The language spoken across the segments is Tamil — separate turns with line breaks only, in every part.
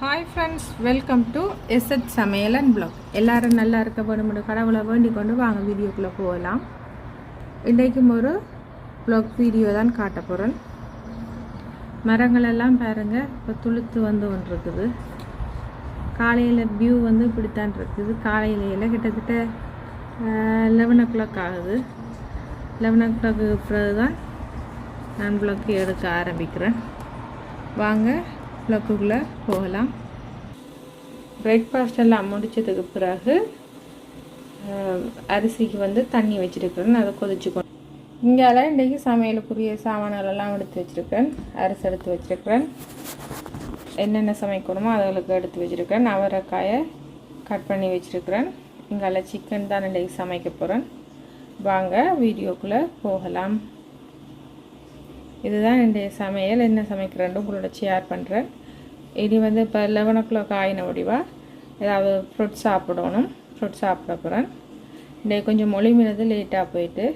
ஹாய் ஃப்ரெண்ட்ஸ் வெல்கம் டு எஸ்எட் சமையல் அண்ட் பிளாக் எல்லாரும் நல்லா இருக்க வேணும்னு கடவுளை வேண்டி கொண்டு வாங்க வீடியோக்குள்ளே போகலாம். இன்றைக்கும் ஒரு பிளாக் வீடியோ தான் காட்ட போகிறேன் மரங்களெல்லாம் பாருங்கள் இப்போ துளுத்து வந்து ஒன்று இருக்குது காலையில் வியூ வந்து இப்படித்தான் இருக்குது. காலையில எல்லாம் கிட்டத்தட்ட லெவன் ஓ கிளாக் ஆகுது. லெவன் ஓ கிளாக்கு பிறகு தான் நான் பிளாக் எடுக்க ஆரம்பிக்கிறேன். வாங்க பிளக்குக்குள்ளே போகலாம். பிரேக்ஃபாஸ்ட் எல்லாம் முடித்ததுக்கு பிறகு அரிசிக்கு வந்து தண்ணி வச்சுருக்கிறேன். அதை கொதிச்சுக்கணும். இங்கால இன்றைக்கி சமையலுக்குரிய சாமான்களெல்லாம் எடுத்து வச்சுருக்கேன். அரிசி எடுத்து வச்சுருக்கிறேன். என்னென்ன சமைக்கணுமோ அதுகளுக்கு எடுத்து வச்சுருக்கேன். அவரைக்காயை கட் பண்ணி வச்சுருக்கிறேன். இங்கால சிக்கன் தான் இன்றைக்கி சமைக்க போகிறேன் வாங்க வீடியோக்குள்ளே போகலாம். இதுதான் என்னுடைய சமையல். என்ன சமைக்கிறேன்னு உங்களோட ஷேர் பண்ணுறேன் இனி வந்து இப்போ லெவன் ஓ கிளாக் ஆயின முடிவா? ஏதாவது ஃப்ரூட் சாப்பிடணும். ஃப்ரூட் சாப்பிட போகிறேன் இன்றைக்கு கொஞ்சம் மொழி மீனது லேட்டாக போயிட்டு.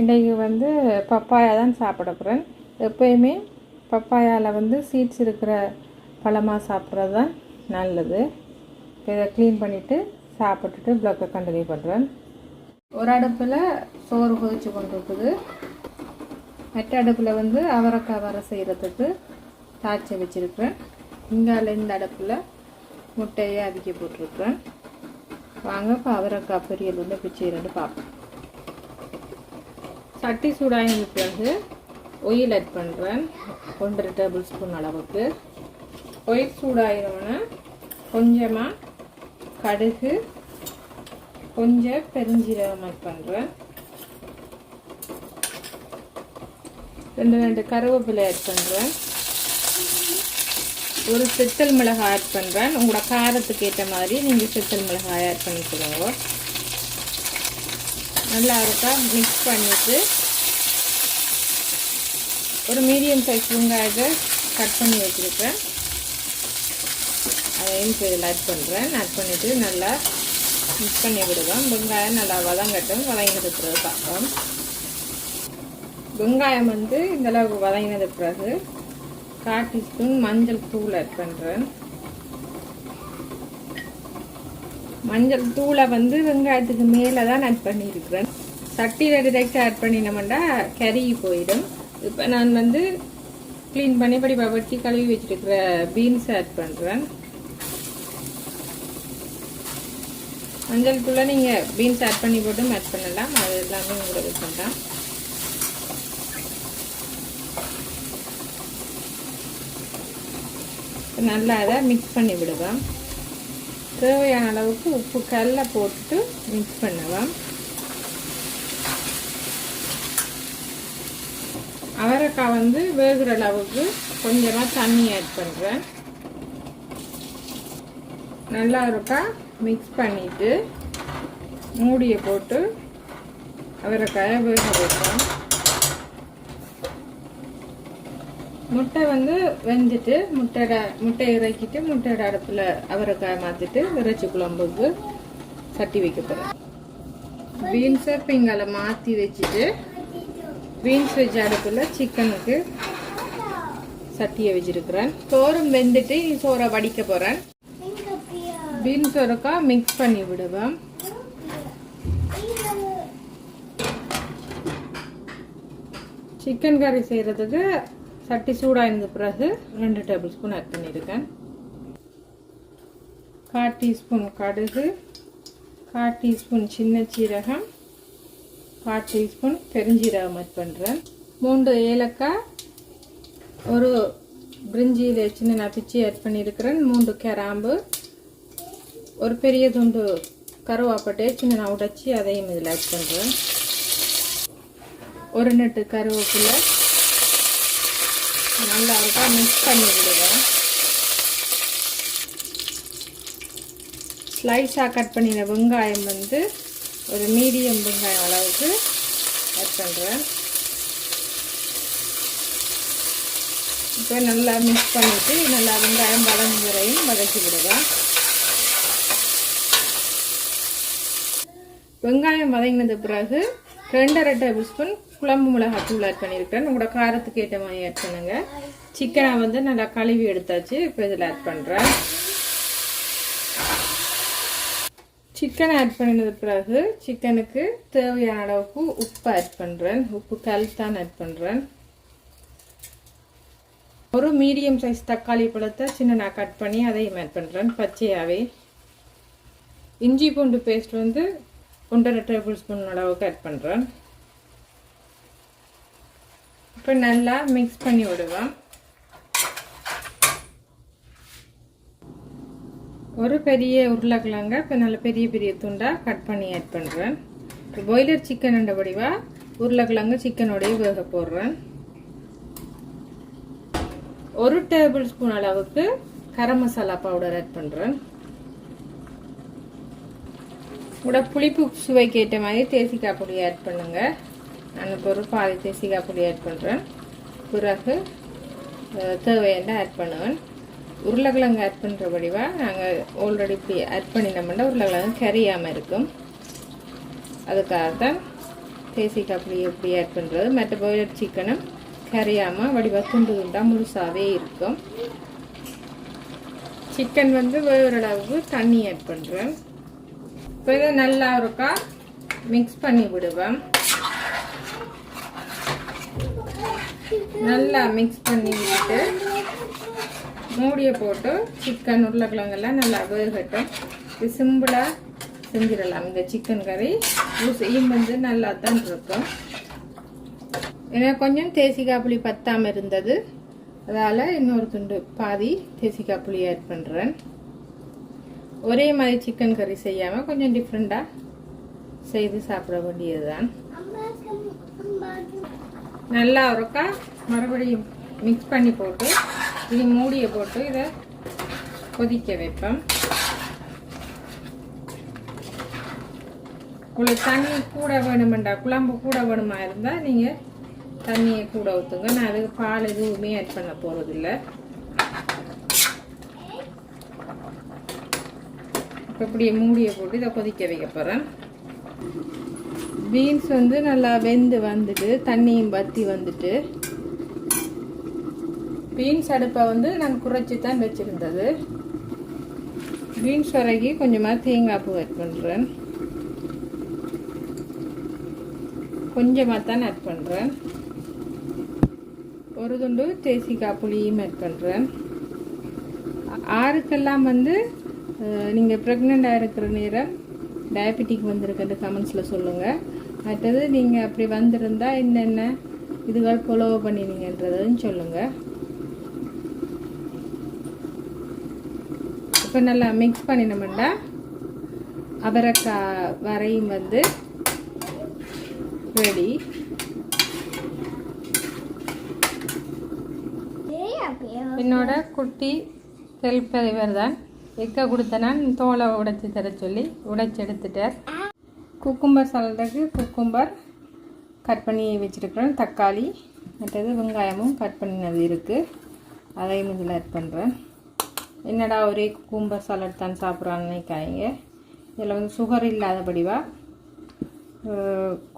இன்றைக்கு வந்து பப்பாயா தான் சாப்பிட போகிறேன் எப்போயுமே பப்பாயாவில் வந்து சீட்ஸ் இருக்கிற பழமாக சாப்பிட்றது தான் நல்லது. இப்போ இதை க்ளீன் பண்ணிவிட்டு சாப்பிட்டுட்டு ப்ளக்கை கண்டினியூ பண்ணுறேன் ஒரு அடுப்பில் சோறு கொதிச்சு கொண்டு இருக்குது மற்ற அடுப்பில் வந்து அவரைக்காய் வர செய்கிறதுக்கு தாய்ச்சி வச்சுருக்கிறேன். இங்கால இந்த அடுப்பில் முட்டையை அவிக்க போட்டிருக்கிறேன். வாங்க இப்போ அவரைக்காய் பொரியல் வந்து பிச்சை ரெண்டு பார்ப்போம். சட்டி சூடாயின பிறகு ஒயில் ஆட் பண்ணுறேன் ஒன்றரை டேபிள் ஸ்பூன் அளவுக்கு. ஒயில் சூடாயினோடனே கொஞ்சமாக கடுகு கொஞ்சம் பெருஞ்சீரகம் ஆட் பண்ணுறேன் ரெண்டு ரெண்டு கருவேப்பிலை ஆட் பண்ணுறேன் ஒரு செத்தல் மிளகாய் ஆட் பண்ணுறேன் உங்களோட காரத்துக்கு ஏற்ற மாதிரி நீங்கள் செத்தல் மிளகாய் ஆட் பண்ணிக்கோங்க. நல்லா இருக்கா மிக்ஸ் பண்ணிவிட்டு ஒரு மீடியம் சைஸ் வெங்காயத்தை கட் பண்ணி வச்சுருக்கேன். அதையும் இதில் ஆட் பண்ணுறேன் ஆட் பண்ணிவிட்டு நல்லா மிக்ஸ் பண்ணி விடுவேன் வெங்காயம் நல்லா வதங்கட்டும். வதங்கினது பிறகு பார்ப்போம். வெங்காயம் வந்து இந்த அளவுக்கு வதங்கினது பிறகு கால் டீஸ்பூன் மஞ்சள் தூள் ஆட் பண்ணுறேன் மஞ்சள் தூளை வந்து வெங்காயத்துக்கு மேலே தான் ஆட் பண்ணியிருக்கிறேன். சட்டியில் டிரெக்டாக ஆட் பண்ணினோம்னா கருகி போயிடும். இப்போ நான் வந்து க்ளீன் பண்ணி படி வெட்டி கழுவி வச்சுருக்கிற பீன்ஸ் ஆட் பண்ணுறேன் மஞ்சள் தூளை நீங்கள் பீன்ஸ் ஆட் பண்ணி போட்டும் ஆட் பண்ணலாம். அது எல்லாமே உங்களுக்கு விருப்பம் நல்லா அதை மிக்ஸ் பண்ணி விடுவேன் தேவையான அளவுக்கு உப்பு கல்ல போட்டு மிக்ஸ் பண்ணுவேன் அவரைக்காய் வந்து வேகிற அளவுக்கு கொஞ்சமாக தண்ணி ஆட் பண்ணுறேன் நல்லா இருக்கா? மிக்ஸ் பண்ணிவிட்டு மூடியை போட்டு அவரைக்காயை வேக வைப்பேன் முட்டை வந்து வெந்துட்டு முட்டையோட முட்டையை இறக்கிட்டு முட்டையோட அடுப்பில் அவரைக்காய் மாற்றிட்டு இறைச்சி குழம்புக்கு சட்டி வைக்க போகிறேன் பீன்ஸை பிங்கால மாற்றி வச்சுட்டு பீன்ஸ் வச்ச அடுப்பில் சிக்கனுக்கு சட்டியை வச்சிருக்கிறேன். சோறும் வெந்துட்டு சோறை வடிக்க போகிறேன் பீன்ஸ் ஒருக்கா மிக்ஸ் பண்ணி விடுவேன். சிக்கன் கறி செய்கிறதுக்கு சட்டி சூடாயிருந்த பிறகு ரெண்டு டேபிள் ஸ்பூன் ஆட் பண்ணியிருக்கேன். கால் டீஸ்பூன் கடுகு கால் டீஸ்பூன் சின்ன சீரகம் கால் டீஸ்பூன் பெருஞ்சீரகம் ஆட் பண்ணுறேன் மூன்று ஏலக்காய் ஒரு பிரிஞ்சியில் சின்ன நான் பிச்சி ஆட் பண்ணியிருக்கிறேன். மூன்று கிராம்பு ஒரு பெரிய துண்டு கருவாப்பட்டையை சின்ன நான் உடைச்சி அதையும் இதில் ஆட் பண்ணுறேன் ஒரு நெட்டு கருவேப்பிலை நல்லா இருக்கா? மிக்ஸ் பண்ணி விடுவேன் ஸ்லைஸாக கட் பண்ணின வெங்காயம் வந்து ஒரு மீடியம் வெங்காயம் அளவுக்கு கட் பண்ணுறேன் இப்போ நல்லா மிக்ஸ் பண்ணிவிட்டு நல்லா வெங்காயம் வதங்கி வரையும் வதக்கி விடுவேன் வெங்காயம் வதங்கினது பிறகு ரெண்டரை டேபிள் ஸ்பூன் குழம்பு மிளகாத்தூள் ஆட் பண்ணியிருக்கேன் உங்களோட காரத்துக்கு ஏற்ற மாதிரி ஆட் பண்ணுங்க. சிக்கனை வந்து நல்லா கழுவி எடுத்தாச்சு. இப்போ இதில் ஆட் பண்ணுறேன் சிக்கன் ஆட் பண்ணினது பிறகு சிக்கனுக்கு தேவையான அளவுக்கு உப்பு ஆட் பண்ணுறேன் உப்பு கல்தான் ஆட் பண்ணுறேன் ஒரு மீடியம் சைஸ் தக்காளி பழத்தை சின்ன கட் பண்ணி அதையும் ஆட் பண்ணுறேன் பச்சையாகவே இஞ்சி பூண்டு பேஸ்ட் வந்து ஒன்றரை டேபிள் ஸ்பூன் அளவுக்கு ஆட் பண்ணுறேன் இப்போ நல்லா மிக்ஸ் பண்ணி விடுவேன் ஒரு பெரிய உருளைக்கிழங்க இப்போ நல்ல பெரிய பெரிய துண்டாக கட் பண்ணி ஆட் பண்ணுறேன் இப்போ பாய்லர் சிக்கன் வடிவாக உருளைக்கிழங்கு சிக்கனோடைய வேக போடுறேன். ஒரு டேபிள் ஸ்பூன் அளவுக்கு கரம் மசாலா பவுடர் ஆட் பண்ணுறேன் கூட புளிப்பு சுவைக்கு ஏற்ற மாதிரி தேசிக்காய் பொடி ஆட் பண்ணுங்கள் நான் இப்போ ஒரு பாதி தேசிக்காய் பொடி ஆட் பண்ணுறேன் பிறகு தேவையான ஆட் பண்ணுவேன் உருளைக்கிழங்கு ஆட் பண்ணுற வடிவாக நாங்கள் ஆல்ரெடி இப்படி ஆட் பண்ணினோம்னா உருளைக்கிழங்கு கறியாமல் இருக்கும். அதுக்காக தான் தேசிக்காய் பொடி எப்படி ஆட் பண்ணுறது மற்ற பாய்லர் சிக்கனும் கரையாமல் வடிவாக துண்டு துண்டாக முழுசாகவே இருக்கும். சிக்கன் வந்து வேறளவுக்கு தண்ணி ஆட் பண்ணுறேன் இப்போ இதை நல்லா இருக்கா மிக்ஸ் பண்ணி விடுவேன் நல்லா மிக்ஸ் பண்ணிவிட்டு மூடியை போட்டு சிக்கன் உருளைக்கிழங்கெல்லாம் நல்லா வேகட்டும். இது சிம்பிளாக செஞ்சிடலாம். இந்த சிக்கன் கறி ஊசியும் வந்து நல்லா தான் இருக்கும். ஏன்னா கொஞ்சம் தேசிக்காய் புளி பத்தாமல் இருந்தது. அதால் இன்னொரு துண்டு பாதி தேசிக்காய் புளி ஆட் பண்ணுறேன் ஒரே மாதிரி சிக்கன் கறி செய்யாமல் கொஞ்சம் டிஃப்ரெண்ட்டாக செய்து சாப்பிட வேண்டியது தான் நல்லா ஒருக்கா மறுபடியும் மிக்ஸ் பண்ணி போட்டு இது மூடியை போட்டு இதை கொதிக்க வைப்பேன் உங்களுக்கு தண்ணி கூட வேணுமெண்டா குழம்பு கூட வேணுமா இருந்தால் நீங்கள் தண்ணியை கூட ஊற்றுங்க நான் அதுக்கு பால் எதுவுமே ஆட் பண்ண போகிறதில்ல இப்போ இப்படியே மூடியை போட்டு இதை கொதிக்க வைக்க போகிறேன் பீன்ஸ் வந்து நல்லா வெந்து வந்துட்டு தண்ணியும் வத்தி வந்துட்டு. பீன்ஸ் அடுப்பை வந்து நாங்கள் குறைச்சி தான் வச்சுருந்தது. பீன்ஸ் வரைக்கி கொஞ்சமாக தேங்காய் பூ ஆட் பண்ணுறேன் கொஞ்சமாக தான் ஆட் பண்ணுறேன் ஒரு துண்டு தேசிக்காய் புளியும் ஆட் பண்ணுறேன் ஆறுக்கெல்லாம் வந்து நீங்கள் ப்ரெக்னெண்ட்டாக இருக்கிற நேரம் டயபெட்டிக் வந்திருக்கின்ற கமெண்ட்ஸில் சொல்லுங்கள் மற்றது நீங்கள் அப்படி வந்திருந்தால் என்னென்ன இதுகள் புலவு பண்ணினீங்கன்றதுன்னு சொல்லுங்கள் இப்போ நல்லா மிக்ஸ் பண்ணினோம்னா அவரைக்காய் வரையும் வந்து ரெடி என்னோட குட்டி செல்ஃப் தான் எக்க கொடுத்தனான் தோலை உடைச்சி தர சொல்லி உடைச்சி எடுத்துட்டார். குக்கும்பர் சாலட்டுக்கு குக்கும்பர் கட் பண்ணி வச்சுருக்குறேன். தக்காளி மற்றது வெங்காயமும் கட் பண்ணினது இருக்குது அதையும் இதில் ஆட் பண்ணுறேன் என்னடா ஒரே குக்கும்பர் சாலட் தான் சாப்பிட்றான்னு நினைக்காங்க இதில் வந்து சுகர் இல்லாதபடிவா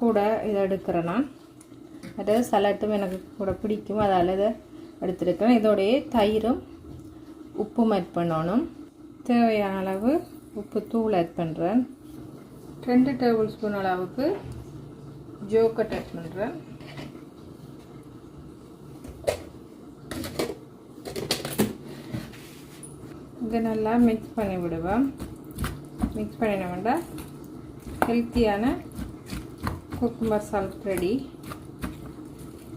கூட இதை எடுக்கிறேன் நான். அதாவது சலாட்டும் எனக்கு கூட பிடிக்கும். அதால் இதை எடுத்துருக்கிறேன் இதோடைய தயிரும் உப்பும் ஆட் பண்ணணும். தேவையான அளவு உப்பு தூள் ஆட் பண்ணுறேன் ரெண்டு டேபிள் ஸ்பூன் அளவுக்கு ஜோக்கட் ஆட் பண்ணுறேன் இதை நல்லா மிக்ஸ் பண்ணி விடுவேன் மிக்ஸ் பண்ணின வேண்டாம் ஹெல்த்தியான குக்கும்பர் சால்ட் ரெடி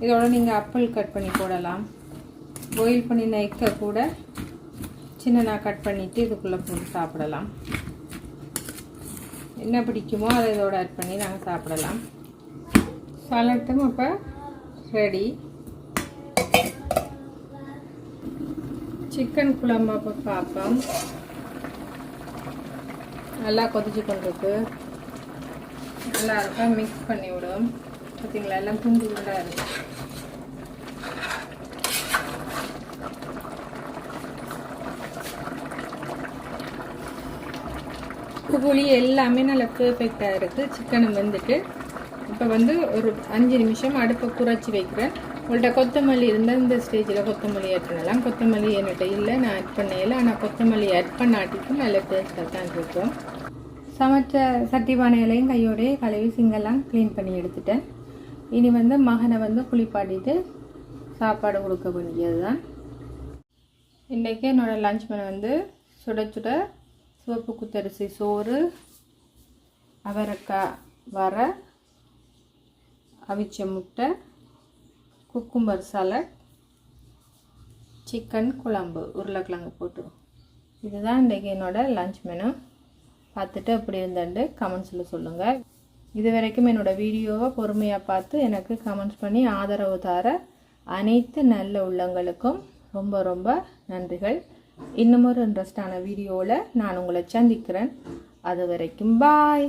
இதோட நீங்கள் அப்பிள் கட் பண்ணி போடலாம். பாயில் பண்ணின எக்கை கூட சின்னதாக கட் பண்ணிவிட்டு இதுக்குள்ளே போட்டு சாப்பிடலாம். என்ன பிடிக்குமோ அதை இதோடு ஆட் பண்ணி நாங்கள் சாப்பிடலாம். சாலட்டும் அப்போ ரெடி சிக்கன் குழம்பு அப்போ பார்ப்போம் நல்லா கொதிச்சு கொண்டிருக்கு. நல்லா இருக்கும். மிக்ஸ் பண்ணி விடும் பார்த்தீங்களா எல்லாம் துண்டு துண்டாக இருக்குது உப்பு புளி எல்லாமே நல்லா பெர்ஃபெக்டாக இருக்குது சிக்கன் வந்துட்டு. இப்போ வந்து ஒரு அஞ்சு நிமிஷம் அடுப்பை குறைச்சி வைக்கிறேன். உங்கள்கிட்ட கொத்தமல்லி இருந்தால் இந்த ஸ்டேஜில் கொத்தமல்லி ஆட் பண்ணலாம். கொத்தமல்லி என்கிட்ட இல்லை நான் ஆட் பண்ணல ஆனால் கொத்தமல்லி ஆட் பண்ணாட்டிக்கும் நல்ல டேஸ்ட்டாக தான் இருக்கும். சமைச்ச சட்டி பானையிலையும் கையோடய கழுவி சிங்கெல்லாம் க்ளீன் பண்ணி எடுத்துட்டேன். இனி வந்து மகனை வந்து குளிப்பாட்டிட்டு சாப்பாடு கொடுக்க வேண்டியது தான் இன்றைக்கி என்னோடய லஞ்ச் மெனு வந்து சுட சுட சிவப்பு குத்தரிசி சோறு அவரைக்காய் வர அவிச்ச முட்டை குக்கும்பர் சாலட் சிக்கன் குழம்பு உருளைக்கிழங்கு போட்டு. இதுதான் இன்றைக்கி என்னோடய லஞ்ச் மெனு பார்த்துட்டு எப்படி இருந்தேன்ட்டு கமெண்ட்ஸில் சொல்லுங்கள் இது வரைக்கும் என்னோடய வீடியோவை பொறுமையாக பார்த்து எனக்கு கமெண்ட்ஸ் பண்ணி ஆதரவு தர அனைத்து நல்ல உள்ளங்களுக்கும் ரொம்ப ரொம்ப நன்றிகள். இன்னும் ஒரு இன்ட்ரெஸ்டான வீடியோவில் நான் உங்களை சந்திக்கிறேன். அது வரைக்கும் பாய்